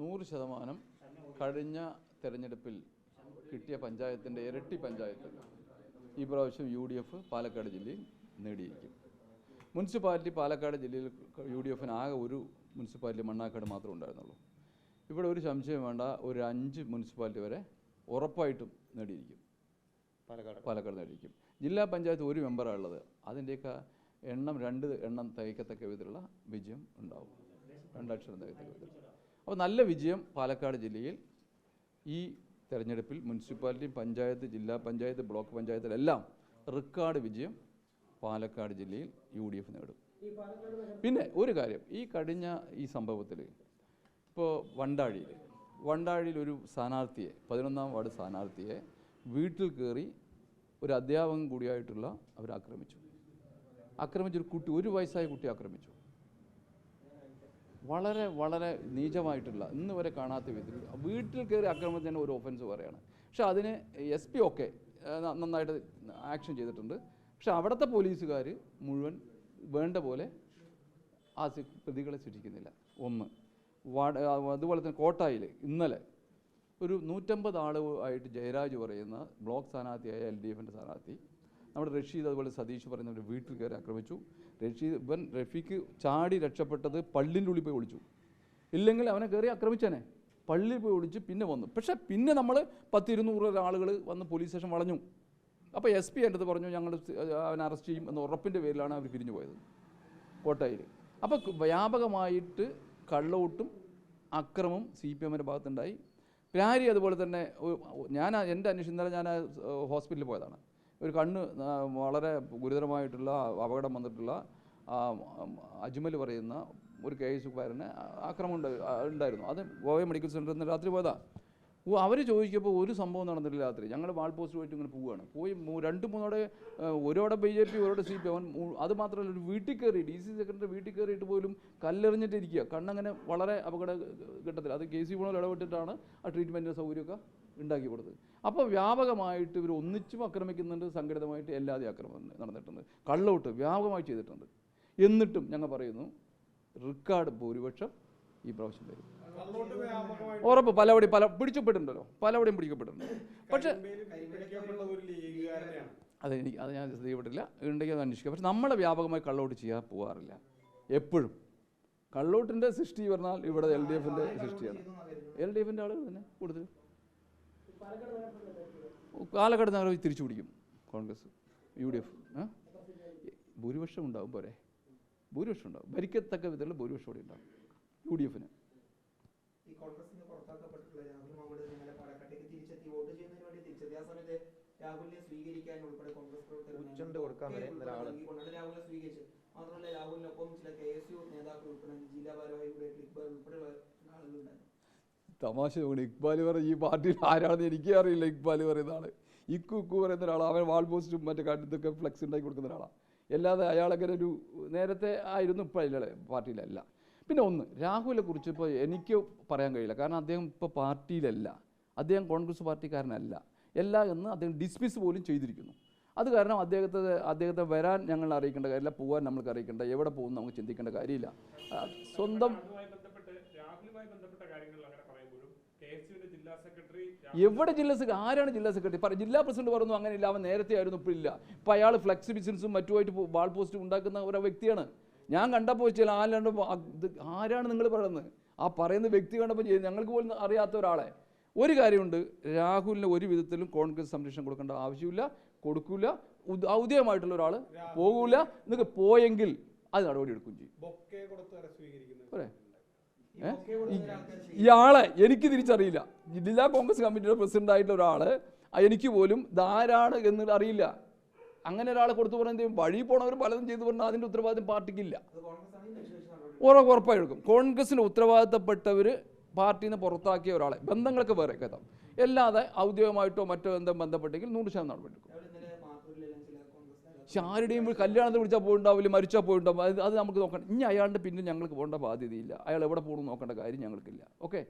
നൂറ് ശതമാനം കഴിഞ്ഞ തെരഞ്ഞെടുപ്പിൽ കിട്ടിയ പഞ്ചായത്തിന്റെ ഇരട്ടി പഞ്ചായത്ത് ഈ പ്രാവശ്യം യു ഡി എഫ് പാലക്കാട് ജില്ലയിൽ നേടിയിരിക്കും. മുനിസിപ്പാലിറ്റി പാലക്കാട് ജില്ലയിൽ യു ഡി എഫിന് ആകെ ഒരു മുനിസിപ്പാലിറ്റി മണ്ണാക്കാട് മാത്രമേ ഉണ്ടായിരുന്നുള്ളൂ. ഇവിടെ ഒരു സംശയം വേണ്ട ഒരു അഞ്ച് മുനിസിപ്പാലിറ്റി വരെ ഉറപ്പായിട്ടും നേടിയിരിക്കും. പാലക്കാട്. പാലക്കാട് നേടിയിരിക്കും. ജില്ലാ പഞ്ചായത്ത് ഒരു മെമ്പറാണ് ഉള്ളത്. അതിന്റെയൊക്കെ എണ്ണം രണ്ട് എണ്ണം തയ്ക്കത്തക്ക വിധത്തിലുള്ള വിജയം ഉണ്ടാവും. രണ്ടക്ഷരം തയ്ക്കത്തക്ക വിധത്തിൽ അപ്പോൾ നല്ല വിജയം പാലക്കാട് ജില്ലയിൽ ഈ തെരഞ്ഞെടുപ്പിൽ മുനിസിപ്പാലിറ്റി പഞ്ചായത്ത് ജില്ലാ പഞ്ചായത്ത് ബ്ലോക്ക് പഞ്ചായത്തിലെല്ലാം റെക്കോർഡ് വിജയം പാലക്കാട് ജില്ലയിൽ യു ഡി എഫ് നേടും. പിന്നെ ഒരു കാര്യം ഈ കഴിഞ്ഞ ഈ സംഭവത്തിൽ ഇപ്പോൾ വണ്ടാഴിയിൽ വണ്ടാഴിയിൽ ഒരു സ്ഥാനാർത്ഥിയെ പതിനൊന്നാം വാർഡ് സ്ഥാനാർത്ഥിയെ വീട്ടിൽ കയറി ഒരു അധ്യാപകൻ കൂടിയായിട്ടുള്ള അവർ ആക്രമിച്ചു. ആക്രമിച്ചൊരു കുട്ടി ഒരു വയസ്സായ കുട്ടി ആക്രമിച്ചു. വളരെ വളരെ നീചമായിട്ടുള്ള ഇന്ന് വരെ കാണാത്ത വിധത്തിൽ വീട്ടിൽ കയറി ആക്രമണത്തിന് ഒരു ഒഫൻസ് പറയുകയാണ്. പക്ഷെ അതിന് എസ് പി ഒക്കെ നന്നായിട്ട് ആക്ഷൻ ചെയ്തിട്ടുണ്ട്. പക്ഷെ അവിടുത്തെ പോലീസുകാർ മുഴുവൻ വേണ്ട പോലെ ആ പ്രതികളെ ശിക്ഷിക്കുന്നില്ല. ഒന്ന് അതുപോലെ തന്നെ കോട്ടായിൽ ഇന്നലെ ഒരു നൂറ്റമ്പത് ആളുമായിട്ട് ജയരാജ് പറയുന്ന ബ്ലോക്ക് സ്ഥാനാർത്ഥിയായ എൽ ഡി എഫിന്റെ സ്ഥാനാർത്ഥി നമ്മുടെ റഷീദ് അതുപോലെ സതീഷ് പറയുന്നവരുടെ വീട്ടിൽ കയറി ആക്രമിച്ചു. റഷീദ് ഇവൻ റഫീക്ക് ചാടി രക്ഷപ്പെട്ടത് പള്ളിന്റെ ഉള്ളിൽ പോയി ഒളിച്ചു. ഇല്ലെങ്കിൽ അവനെ കയറി ആക്രമിച്ചേനെ. പള്ളിയിൽ പോയി ഒളിച്ച് പിന്നെ വന്നു. പക്ഷേ പിന്നെ നമ്മൾ പത്ത് ഇരുന്നൂറ് ആളുകൾ വന്ന് പോലീസ് സ്റ്റേഷൻ വളഞ്ഞു. അപ്പോൾ എസ് പി എന്റെ പറഞ്ഞു ഞങ്ങൾ അവനെ അറസ്റ്റ് ചെയ്യും എന്ന ഉറപ്പിന്റെ പേരിലാണ് അവർ പിരിഞ്ഞു പോയത്. കോട്ടയിൽ. അപ്പോൾ വ്യാപകമായിട്ട് കള്ളവോട്ടും അക്രമം സി പി എമ്മിന്റെ ഭാഗത്തുണ്ടായി. പ്രാരി അതുപോലെ തന്നെ ഞാൻ എന്റെ അന്വേഷണം ഞാൻ ഹോസ്പിറ്റലിൽ പോയതാണ്. ഒരു കണ്ണ് വളരെ ഗുരുതരമായിട്ടുള്ള അപകടം വന്നിട്ടുള്ള അജ്മൽ പറയുന്ന ഒരു കെ എസ് കാരന് ആക്രമണം ഉണ്ട് ഉണ്ടായിരുന്നു. അത് ഗോവ മെഡിക്കൽ സെന്ററിൽ നിന്ന് രാത്രി പോയതാ. ഓ അവർ ചോദിക്കുമ്പോൾ ഒരു സംഭവം നടന്നിട്ടില്ല രാത്രി. ഞങ്ങൾ വാൾ പോസ്റ്റ് പോയിട്ട് ഇങ്ങനെ പോവുകയാണ് പോയി രണ്ട് മൂന്നോടെ ഒരോടെ ബി ജെ പി ഒരോടെ സി പി അവൻ അത് മാത്രമല്ല ഒരു വീട്ടിൽ കയറി ഡി സി സെക്രട്ടറി വീട്ടിൽ കയറിയിട്ട് പോലും കല്ലെറിഞ്ഞിട്ടിരിക്കുക കണ്ണങ്ങനെ വളരെ അപകട ഘട്ടത്തിൽ അത് കെ സി ഗുണം ഇടപെട്ടിട്ടാണ് ആ ട്രീറ്റ്മെന്റിന്റെ സൗകര്യമൊക്കെ ഉണ്ടാക്കി കൊടുത്തത്. അപ്പോൾ വ്യാപകമായിട്ട് ഇവർ ഒന്നിച്ചും ആക്രമിക്കുന്നുണ്ട് സംഘടിതമായിട്ട് എല്ലാതെയും ആക്രമണം നടന്നിട്ടുണ്ട്. കള്ളോട്ട് വ്യാപകമായി ചെയ്തിട്ടുണ്ട്. എന്നിട്ടും ഞങ്ങൾ പറയുന്നു റിക്കാർഡ് ഭൂരിപക്ഷം ഈ പ്രാവശ്യം വരും ഉറപ്പ് പലവടി പല പിടിച്ചപ്പെട്ടിട്ടുണ്ടല്ലോ. പലവടിയും പിടിക്കപ്പെട്ടിട്ടുണ്ട്. പക്ഷേ അത് എനിക്ക് അത് ഞാൻ ചെയ്യപ്പെട്ടില്ല ഉണ്ടെങ്കിൽ അത് അന്വേഷിക്കുക പക്ഷെ നമ്മളെ വ്യാപകമായി കള്ളോട്ട് ചെയ്യാൻ പോകാറില്ല എപ്പോഴും. കള്ളോട്ടിന്റെ സൃഷ്ടി പറഞ്ഞാൽ ഇവിടെ എൽ ഡി എഫിന്റെ സൃഷ്ടിയാണ്. എൽ ഡി എഫിന്റെ ആളുകൾ തന്നെ കൂടുതൽ. പാലക്കാട് നഗരം തിരിച്ചു പിടിക്കും കോൺഗ്രസ് യു ഡി എഫ് ഭൂരിപക്ഷം ഉണ്ടാവും പോരെ. ഭൂരിപക്ഷം ഉണ്ടാവും. ഭരിക്കത്തക്ക വിധത്തിലുള്ള ഭൂരിപക്ഷം കൂടി ഉണ്ടാവും. യു ഡി എഫിന് രാഹുലിനെ സ്വീകരിക്കാൻ ഉൾപ്പെടെ കോൺഗ്രസ് പ്രവർത്തകർ ഉച്ചുണ്ട് കൊടുക്കാൻ വരെ ഇന്നലെ ആൾ. രാഹുലിനെ സ്വീകരിച്ചത് മാത്രമല്ല രാഹുലിനൊപ്പം ചില കെ എസ് യു നേതാക്കൾ ഉൾപ്പെടെ ജില്ലാ ഭാരവാഹികളുടെ ഇക്ബാൽ ഉൾപ്പെടെയുള്ള ആളുകളുണ്ടായിരുന്നു. തമാശ തോന്നി ഇക്ബാൽ പറ ഈ പാർട്ടിയിൽ ആരാണെന്ന് എനിക്കേ അറിയില്ല. ഇക്ബാൽ പറയുന്ന ആൾ. ഇക്കു ഇക്കു പറയുന്ന ഒരാളാണ് അവൻ വാൾ പോസ്റ്റും മറ്റേ കാട്ടിത്തൊക്കെ ഫ്ലെക്സ് ഉണ്ടാക്കി കൊടുക്കുന്ന ഒരാളാണ് അല്ലാതെ അയാളങ്ങനെ ഒരു നേരത്തെ ആയിരുന്നു അയാളെ പാർട്ടിയിലല്ല. പിന്നെ ഒന്ന് രാഹുലിനെ കുറിച്ച് ഇപ്പോൾ എനിക്ക് പറയാൻ കഴിയില്ല. കാരണം അദ്ദേഹം ഇപ്പോൾ പാർട്ടിയിലല്ല. അദ്ദേഹം കോൺഗ്രസ് പാർട്ടിക്കാരനല്ല. എല്ലാ എന്ന് അദ്ദേഹം ഡിസ്മിസ് പോലും ചെയ്തിരിക്കുന്നു. അത് കാരണം അദ്ദേഹത്തെ അദ്ദേഹത്തെ വരാൻ ഞങ്ങൾ അറിയിക്കേണ്ട കാര്യമില്ല. പോകാൻ നമ്മൾക്ക് അറിയിക്കേണ്ട. എവിടെ പോകും നമുക്ക് ചിന്തിക്കേണ്ട കാര്യമില്ല. സ്വന്തം രാഹുലുമായി ബന്ധപ്പെട്ട എവിടെ ജില്ലാ സെക്രട്ടറി ആരാണ് ജില്ലാ സെക്രട്ടറി? പറ ജില്ലാ പ്രസിഡന്റ് പറഞ്ഞു അങ്ങനെയില്ല അവൻ നേരത്തെ ആയിരുന്നു ഇപ്പോൾ ഇല്ല. ഇപ്പം അയാൾ ഫ്ലെക്സ് ബിസിനസ്സും മറ്റുമായിട്ട് വാൾ പോസ്റ്റ് ഉണ്ടാക്കുന്ന ഒരു വ്യക്തിയാണ്. ഞാൻ കണ്ടപ്പോൾ ചില ആരാണ്ട് ആരാണ് നിങ്ങൾ പറയുന്നത്? ആ പറയുന്ന വ്യക്തി കണ്ടപ്പോൾ ഞങ്ങൾക്ക് പോലും അറിയാത്ത ഒരാളെ. ഒരു കാര്യമുണ്ട് രാഹുലിന് ഒരു വിധത്തിലും കോൺഗ്രസ് സംരക്ഷണം കൊടുക്കേണ്ട ആവശ്യമില്ല കൊടുക്കില്ല ഔദ്യമായിട്ടുള്ള ഒരാൾ പോകൂല. നിങ്ങൾക്ക് പോയെങ്കിൽ അത് നടപടി എടുക്കുകയും ചെയ്യും പോരെ ഈ ബൊക്കെ കൊടുക്കുന്ന ആൾക്കാർ ഇയാളെ എനിക്ക് തിരിച്ചറിയില്ല. ജില്ലാ കോൺഗ്രസ് കമ്മിറ്റിയുടെ പ്രസിഡന്റ് ആയിട്ടുള്ള ഒരാൾ ആ എനിക്ക് പോലും ധാരാണ് എന്ന് അറിയില്ല. അങ്ങനെ ഒരാളെ കൊടുത്തു പറഞ്ഞാൽ വഴി പോണവർ പലതും ചെയ്തു പറഞ്ഞാൽ അതിന്റെ ഉത്തരവാദിത്വം പാർട്ടിക്കില്ല. അത് കോൺഗ്രസ് ആണ് നിഷ്കർഷ നടപടി ഉറ ഉറപ്പായി എടുക്കും കോൺഗ്രസിന് ഉത്തരവാദിത്തപ്പെട്ടവർ പാർട്ടിയിൽ നിന്ന് പുറത്താക്കിയ ഒരാളെ. ബന്ധങ്ങളൊക്കെ വേറെ കേട്ടോ. അല്ലാതെ ഔദ്യോഗികമായിട്ടോ മറ്റോ ബന്ധം ബന്ധപ്പെട്ടെങ്കിൽ നൂറ് ശതമാനം നടപടി പക്ഷെ ആരുടെയും കല്യാണത്തിൽ വിളിച്ചാൽ പോയിണ്ടാവില്ല മരിച്ചാൽ പോയിണ്ടാവും അത് അത് നമുക്ക് നോക്കണം. ഇനി അയാളുടെ പിന്നെ ഞങ്ങൾക്ക് പോകേണ്ട ബാധ്യതയില്ല. അയാൾ എവിടെ പോകണമെന്ന് നോക്കേണ്ട കാര്യം ഞങ്ങൾക്കില്ല. ഓക്കെ